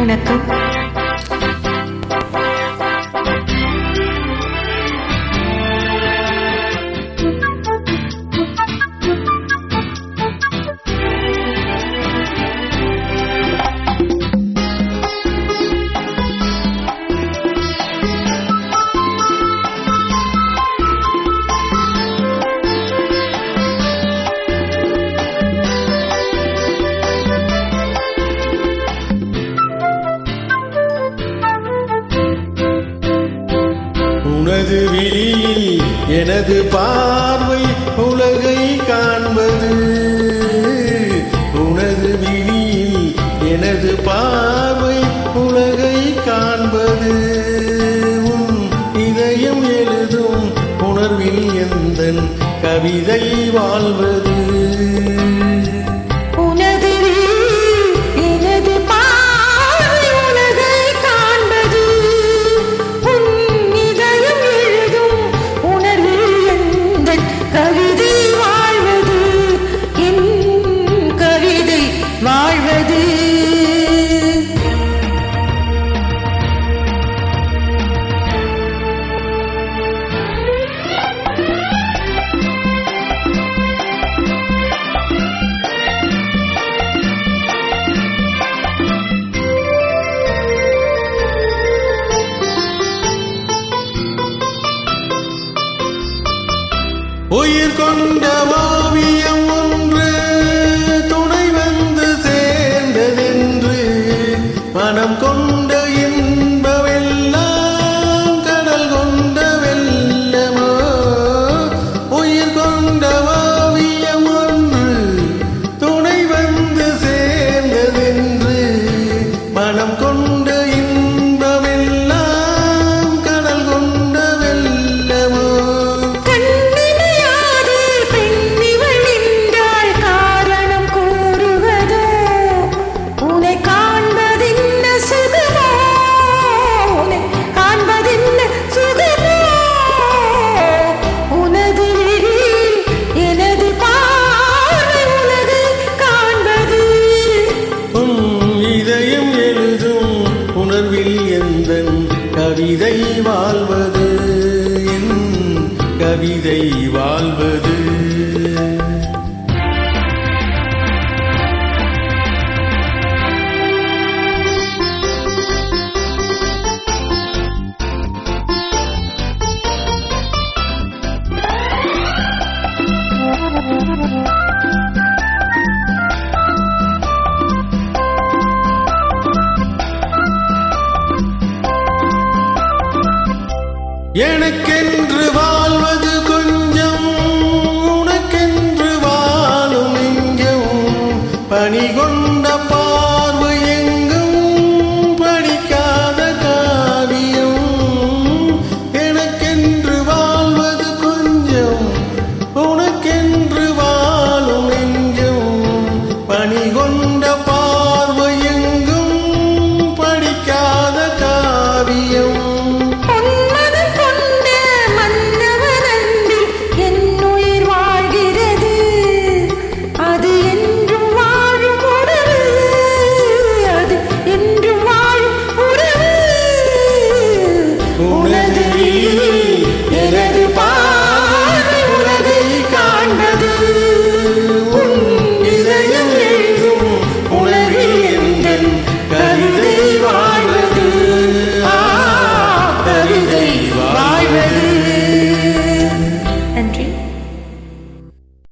Magneto உனது விழியில் எனது பார்வை உலகை காண்பது. உனது விழியில் எனது பார்வை உலகை காண்பது. உன் இதயம் எழுதும் உணர்வில் எந்தன் கவிதை உயிர் கொண்டவா கவிதை வாழ்வது என் கவிதை வாழ்வது. எனக்கென்று வா